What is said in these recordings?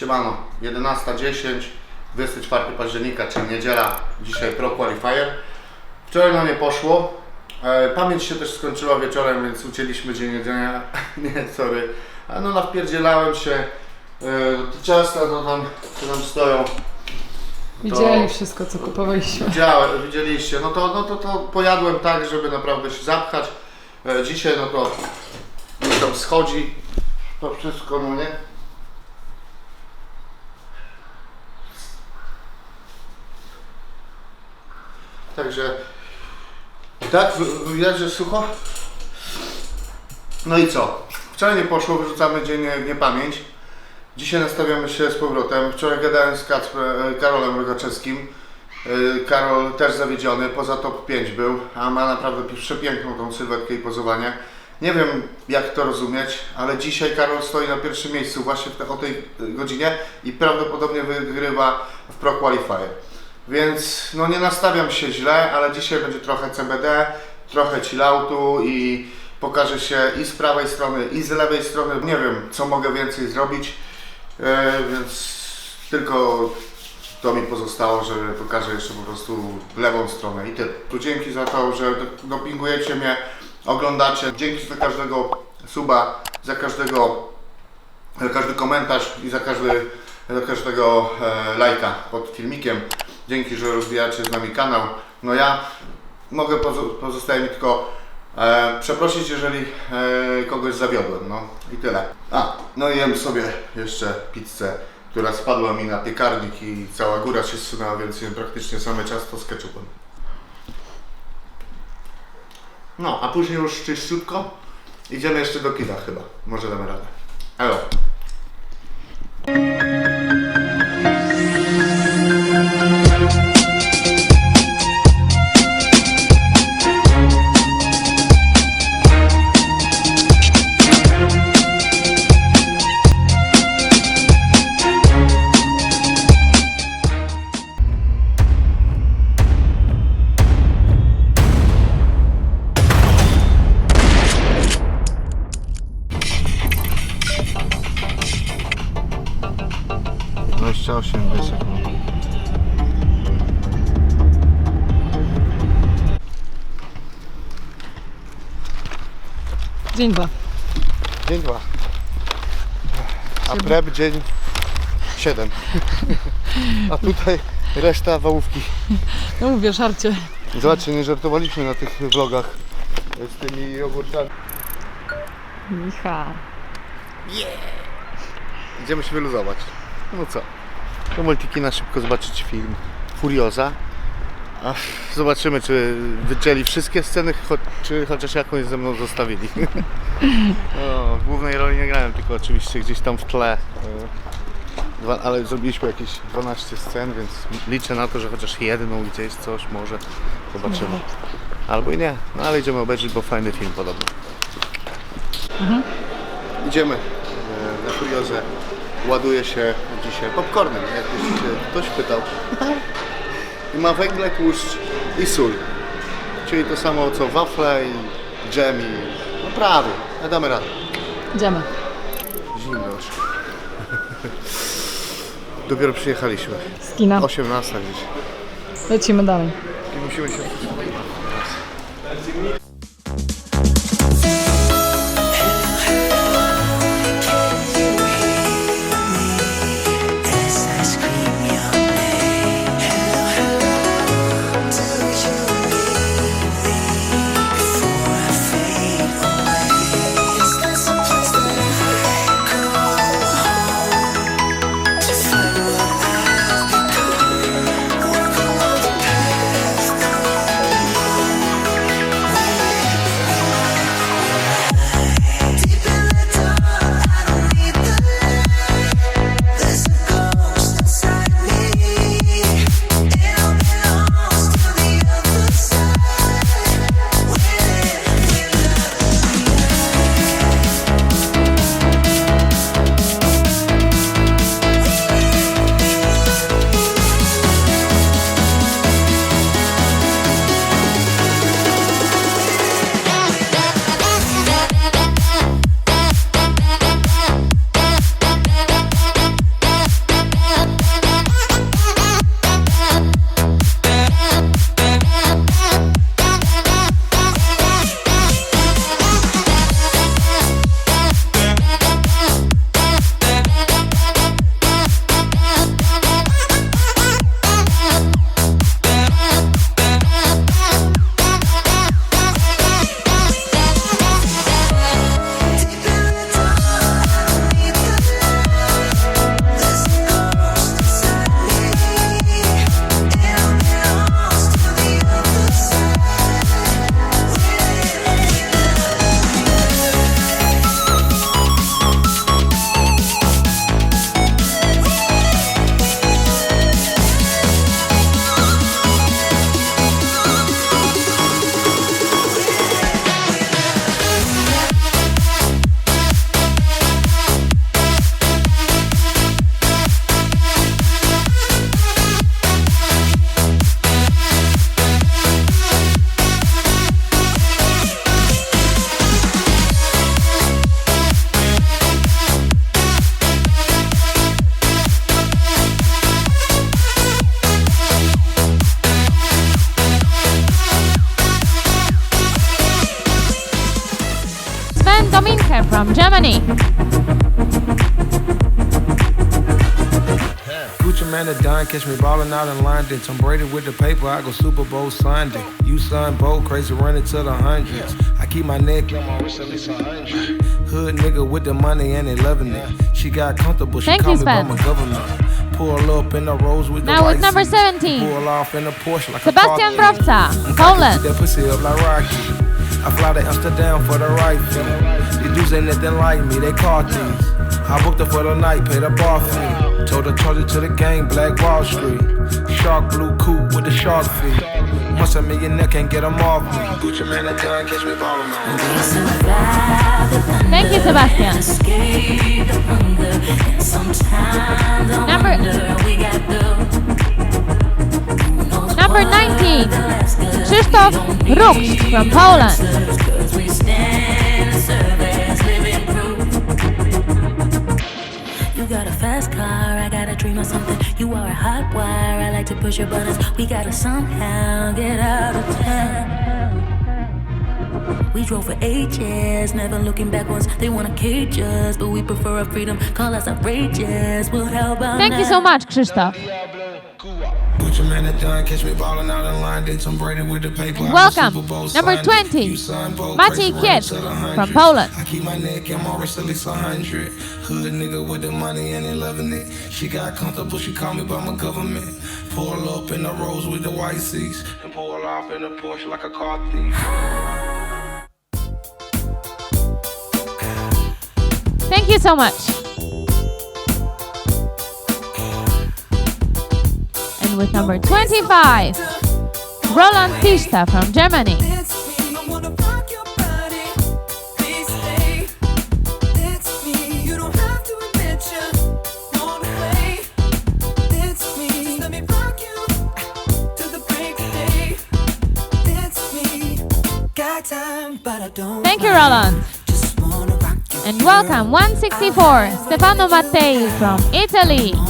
Siemano, 11.10, 24 października, czyli niedziela, dzisiaj Pro Qualifier. Wczoraj nam nie poszło. E, Pamięć się też skończyła wieczorem, więc ucięliśmy dzień jedzenia. nie, sorry. A no nawpierdzielałem się. E, Te ciasta to tam, co tam stoją. Widzieli wszystko, co kupowaliśmy. Widziałem, widzieliście. No to, no to, to pojadłem tak, żeby naprawdę się zapchać. E, Dzisiaj no to już tam schodzi to wszystko, no nie? Także tak, widać, że sucho. No i co? Wczoraj nie poszło, wyrzucamy dzień nie- niepamięć. Dzisiaj nastawiamy się z powrotem. Wczoraj gadałem z Kacprem, Karolem Rogaczewskim. Yy, Karol też zawiedziony, poza top 5 był, a ma naprawdę przepiękną tą sylwetkę i pozowanie. Nie wiem jak to rozumieć, ale dzisiaj Karol stoi na pierwszym miejscu właśnie o tej godzinie i prawdopodobnie wygrywa w Pro Qualifier. Więc no nie nastawiam się źle, ale dzisiaj będzie trochę CBD, trochę chilloutu i pokaże się i z prawej strony, i z lewej strony. Nie wiem co mogę więcej zrobić, e, więc tylko to mi pozostało, że pokażę jeszcze po prostu lewą stronę i tyle. Tu dzięki za to, że dopingujecie mnie, oglądacie. Dzięki za każdego suba, za każdego, za każdy komentarz i za, każdy, każdego e, lajka pod filmikiem. Dzięki, że rozwijacie z nami kanał. No ja mogę, pozo- pozostaje mi tylko e, przeprosić, jeżeli e, kogoś zawiodłem. No i tyle. A, no i jem sobie jeszcze pizzę która spadła mi na piekarnik i cała góra się zsunęła, więc jem praktycznie same ciasto z ketchupem. No, a później już czyściutko idziemy jeszcze do kina chyba. Może damy radę. Elo. Prep dzień 7. A tutaj reszta wałówki. No mówię, żarcie. Zobaczcie, nie żartowaliśmy na tych vlogach z tymi ogórkami. Micha. Idziemy się wyluzować. No co? Do Multikina szybko zobaczyć film Furioza. A zobaczymy, czy wycięli wszystkie sceny, cho czy chociaż jakąś ze mną zostawili. no, w głównej roli nie grałem, tylko oczywiście gdzieś tam w tle. e, Dwa, ale zrobiliśmy jakieś 12 scen, więc liczę na to, że chociaż jedną gdzieś coś może zobaczymy. Albo i nie, no ale idziemy obejrzeć, bo fajny film podobno. Idziemy e, na Furiozę. Ładuje się dzisiaj popcornem, jakbyś się ktoś pytał. I ma węgle, tłuszcz i sól. Czyli to samo co wafle i dżem i... No prawie, ale damy radę. Idziemy. Zimno już. Dopiero przyjechaliśmy. Z kina. 18 gdzieś. Lecimy dalej. I musimy się... from Germany. Gucci man a done, catch me ballin' out in London. Tom Brady with the paper, I go Super Bowl Sunday. You son Bo, crazy running to the hundreds. I keep my neck on my wrist at least a hundred. Hood nigga with the money and they loving it. She got comfortable, she Thank call me by my government. Pull up in the rose with the Now with number 17. Pull off in the Porsche like Sebastian a car thief. Browca, Keep Poland. That pussy up like Rocky. I fly to Amsterdam for the right fee. These dudes ain't nothing like me, they call thieves. I booked her for the night, paid a bar fee. Told her charge it to the game, Black Wall Street. Shark blue coupe with the shark feet. Once a millionaire can't get them off me. Gucci man, that time catch me ballin' man. We survive the thunder, Thank you, Sebastian. escape the hunger, and sometimes I Number- Number 19. Krzysztof Ruksz from Poland. Cause we stand and serve as living proof. You got a fast car, I got a dream of something. You are a hot wire, I like to push your buttons. We gotta somehow get out of town. We drove for ages, never looking backwards. They wanna cage us, but we prefer our freedom. Call us outrageous. Well, how about Thank you so much, Krzysztof. Gucci man, that done catch me ballin' out in. Tom Brady with the paper. Welcome. Number 20. You son Maciej Kiet from. Poland. I keep my neck and my wrist at least hundred. Hood nigga with the money and they loving it. She got comfortable, she call me by my government. Pull up in the rose with the white seats. And pull off in the Porsche like a car thief. Thank you so much. With number 25, Roland Pista from Germany. Thank you, Roland. And welcome 164, Stefano Mattei from Italy.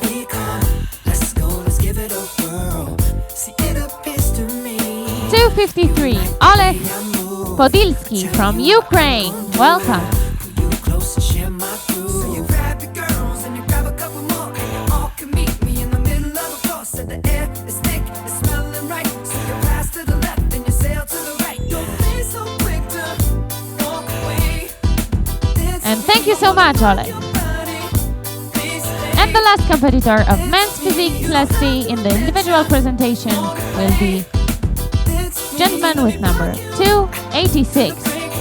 53, Oleg Podilsky from Ukraine. Welcome. And thank you so much, Oleg. And the last competitor of men's physique class C in the individual presentation will be gentleman with number 286,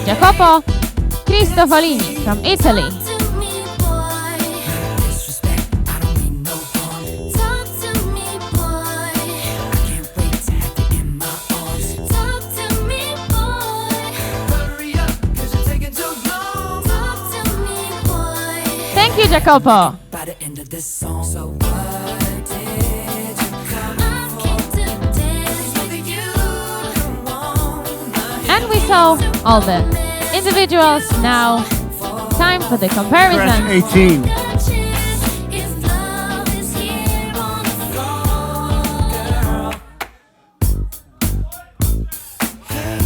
Jacopo Cristofolini from Italy. to me, boy. we saw all the individuals. Now, time for the comparison. Fresh 18.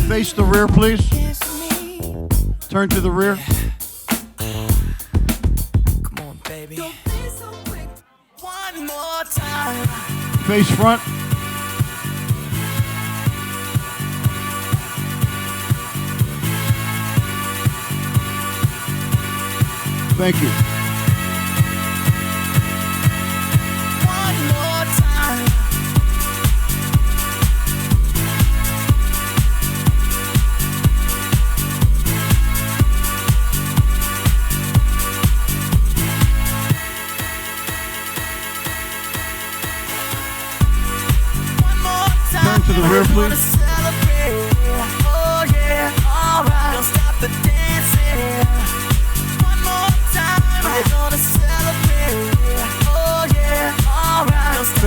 Face the rear, please. Turn to the rear. Come on, baby. Face front. Thank you. Turn to the rear, please.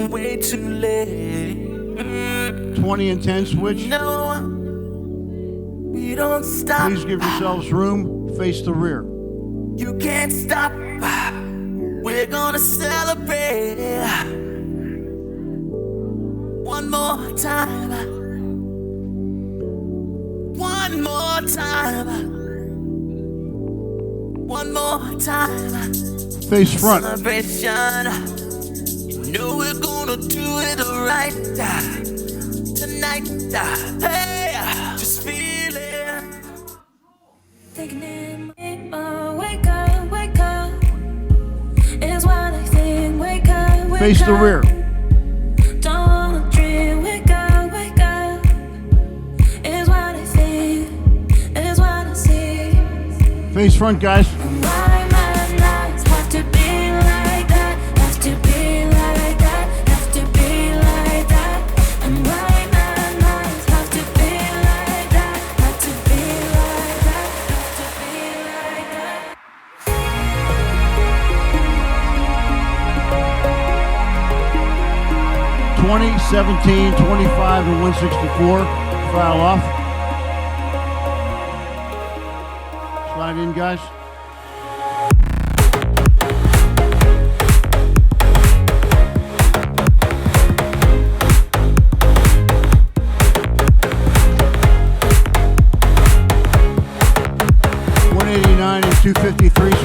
Wait too late. Mm, Twenty and ten switch. No, we don't stop. Please give yourselves room. Face the rear. You can't stop. We're gonna celebrate. One more time. One more time. One more time. Face front. celebration. You know we're gonna do it right tonight. Hey, just feel it. Taking in, wake up, wake up. Is what I think. Wake up, wake Face the rear. Face front, wanna dream. 20, 17, 25, and 164. File off. Slide in, guys. One eighty nine and two fifty three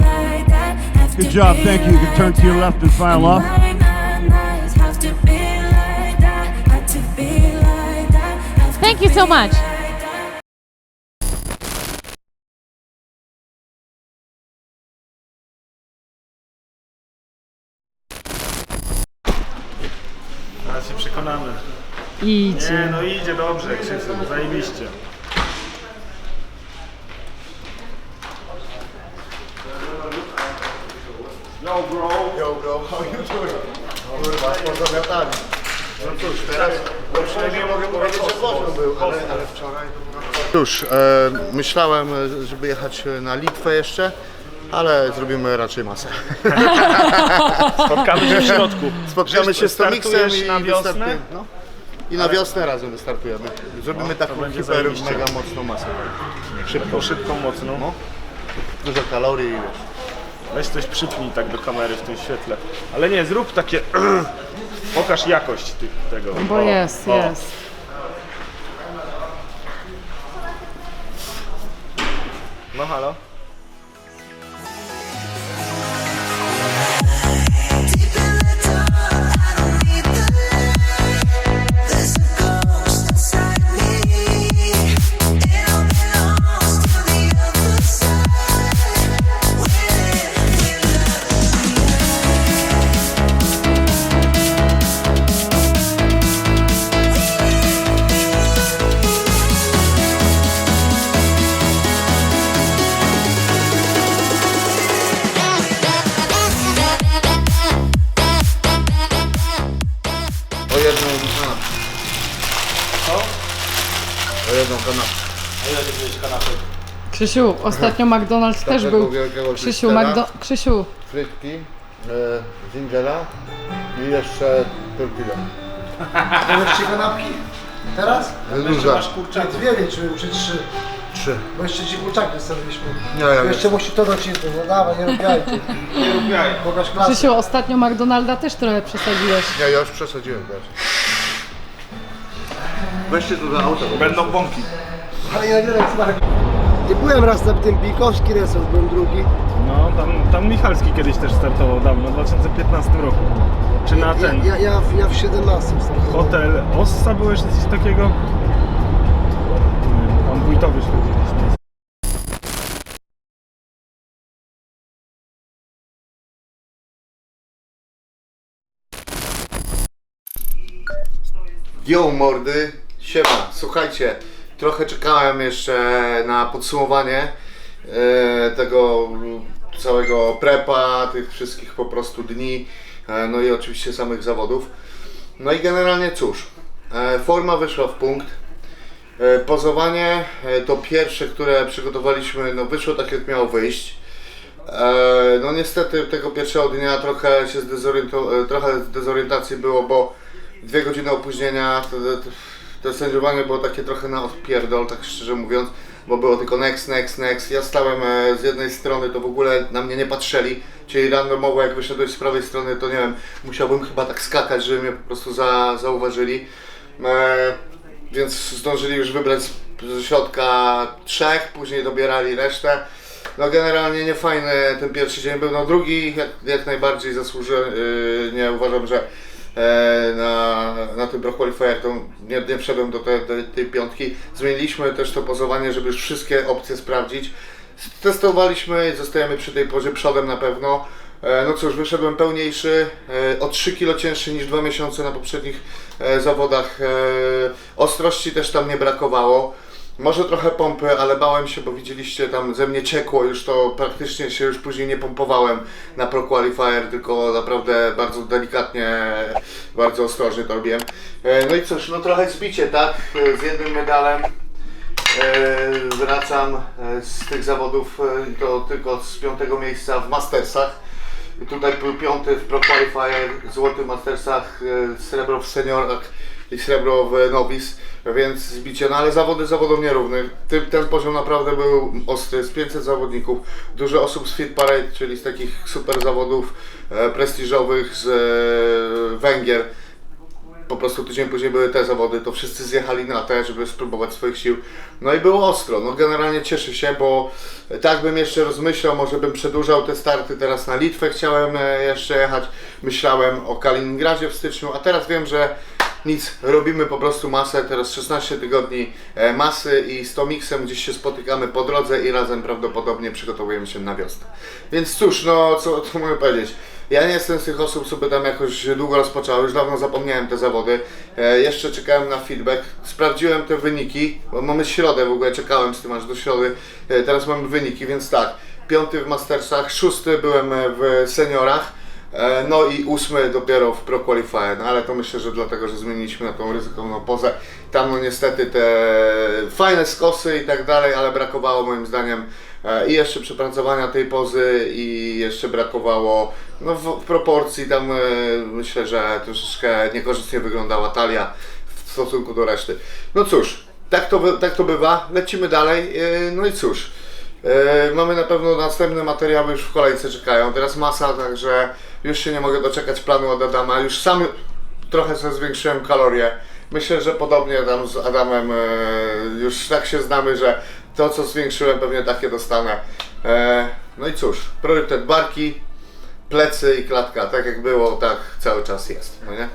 like that. Have Good to be Good job. Thank you. You can turn to your left and file off. Thank you so much. Zaraz się przekonamy. Idzie. Nie, no idzie dobrze, Krzysztof, zajebiście. Yo bro, yo bro, how you doing? Kurwa, poza wiatrami. No cóż, teraz lepsze nie mogę powiedzieć, że Bożą był, ale, ale wczoraj to było... Cóż, e, myślałem, żeby jechać na Litwę jeszcze, ale zrobimy raczej masę. Spotkamy się w środku. Spotkamy Wiesz, się z Tomiksem startujesz i na wiosnę? No. I na wiosnę razem wystartujemy. Zrobimy taką będzie hiper, mega mocną masę. Szybko, szybko, mocno. No. Dużo kalorii i wiesz. Weź coś przypnij tak do kamery w tym świetle. Ale nie, zrób takie... Pokaż jakość tych, tego. Bo O, jest, o. jest. No halo? Krzysiu, ostatnio McDonald's też Takiego był. wielkiego Krzysiu, Magdo... Krzysiu, Frytki, e, zingera i jeszcze tortilla. Ci kanapki? Teraz? Duża. Kurczak, dwie wieczóry, czy trzy. Trzy. Bo jeszcze ci kurczaki zostawiliśmy. Nie, ja Jeszcze musi to dociąć, no dawaj, nie robiaj ty. Nie rób jaj. Pokaż klasę. Krzysiu, ostatnio McDonalda też trochę przesadziłeś. Nie, ja już przesadziłem. Dać. Weźcie tu do auta. bo- Będą bąki. Ale ja nie tak Nie byłem raz na tym Bikowski Resort, byłem drugi. No, tam, tam Michalski kiedyś też startował dawno, w 2015 roku. Czy na ten Ja, ja, ja w 17 startowałem. hotel Ossa byłeś czy coś takiego? Nie wiem, tam wójtowy śledziliśmy. Yo mordy, siema, słuchajcie, trochę czekałem jeszcze na podsumowanie e, tego całego prepa, tych wszystkich po prostu dni, e, no i oczywiście samych zawodów. No i generalnie cóż, e, forma wyszła w punkt. Pozowanie to pierwsze, które przygotowaliśmy, no wyszło tak jak miało wyjść. No niestety tego pierwszego dnia trochę się e, trochę dezorientacji było, bo dwie godziny opóźnienia, to, sędziowanie było takie trochę na odpierdol, tak szczerze mówiąc, bo było tylko next, next, next. Ja stałem e, z jednej strony, to w ogóle na mnie nie patrzyli, czyli randomowo jak wyszedłeś z prawej strony, to nie wiem, musiałbym chyba tak skakać, żeby mnie po prostu za, zauważyli. E, więc zdążyli już wybrać z- ze środka trzech, później dobierali resztę. No generalnie nie fajny ten pierwszy dzień był, no drugi jak, jak najbardziej zasłuży, yy, nie uważam, że e, na, na tym Pro Qualifier to nie, nie wszedłem do, te, do tej piątki. Zmieniliśmy też to pozowanie, żeby wszystkie opcje sprawdzić. Testowaliśmy zostajemy przy tej porze przodem na pewno. E, No cóż, wyszedłem pełniejszy, e, o 3 kg cięższy niż dwa miesiące na poprzednich e, zawodach. E, Ostrości też tam nie brakowało. Może trochę pompy, ale bałem się, bo widzieliście tam ze mnie ciekło już to praktycznie się już później nie pompowałem na Pro Qualifier, tylko naprawdę bardzo delikatnie, bardzo ostrożnie to robiłem. E, No i cóż, no trochę zbicie, tak? E, Z jednym medalem. E, Wracam z tych zawodów to tylko z piątego miejsca w Mastersach. Tutaj był piąty w Pro Qualifier, złoty w Mastersach, srebro w seniorach i srebro w novice, więc zbicie, no ale zawody zawodom nierównych. Ten, ten poziom naprawdę był ostry, z 500 zawodników, dużo osób z Fit Parade, czyli z takich super zawodów e, prestiżowych z e, Węgier po prostu tydzień później były te zawody, to wszyscy zjechali na te, żeby spróbować swoich sił. No i było ostro. No generalnie cieszę się, bo tak bym jeszcze rozmyślał, może bym przedłużał te starty. Teraz na Litwę chciałem e, jeszcze jechać. Myślałem o Kaliningradzie w styczniu, a teraz wiem, że nic, robimy po prostu masę, teraz 16 tygodni e, masy i z Tomiksem gdzieś się spotykamy po drodze i razem prawdopodobnie przygotowujemy się na wiosnę. Więc cóż, no co, co mogę powiedzieć? Ja nie jestem z tych osób, co by tam jakoś długo rozpoczęły, już dawno zapomniałem te zawody. E, jeszcze czekałem na feedback, sprawdziłem te wyniki, bo mamy środę w ogóle, czekałem z tym aż do środy. E, teraz mamy wyniki, więc tak, piąty w Mastersach, szósty byłem e, w seniorach. E, No i ósmy dopiero w Pro Qualifier, no ale to myślę, że dlatego, że zmieniliśmy na tą ryzykowną pozę. Tam no niestety te fajne skosy i tak dalej, ale brakowało moim zdaniem e, i jeszcze przepracowania tej pozy i jeszcze brakowało no, w, w proporcji tam e, myślę, że troszeczkę niekorzystnie wyglądała talia w stosunku do reszty. No cóż, tak to, tak to bywa, lecimy dalej, no i cóż. Mamy na pewno następne materiały już w kolejce czekają. Teraz masa, także już się nie mogę doczekać planu od Adama. Już sam trochę sobie zwiększyłem kalorie. Myślę, że podobnie tam z Adamem e, już tak się znamy, że to co zwiększyłem pewnie takie dostanę. E, No i cóż, priorytet barki, plecy i klatka, tak jak było, tak cały czas jest, no nie?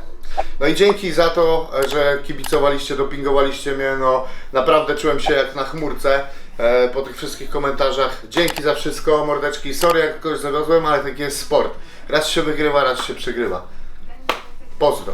No i dzięki za to, że kibicowaliście, dopingowaliście mnie, no naprawdę czułem się jak na chmurce e, po tych wszystkich komentarzach. Dzięki za wszystko, mordeczki, sorry jak kogoś zawiodłem, ale taki jest sport. Raz się wygrywa, raz się przegrywa. Pozdro.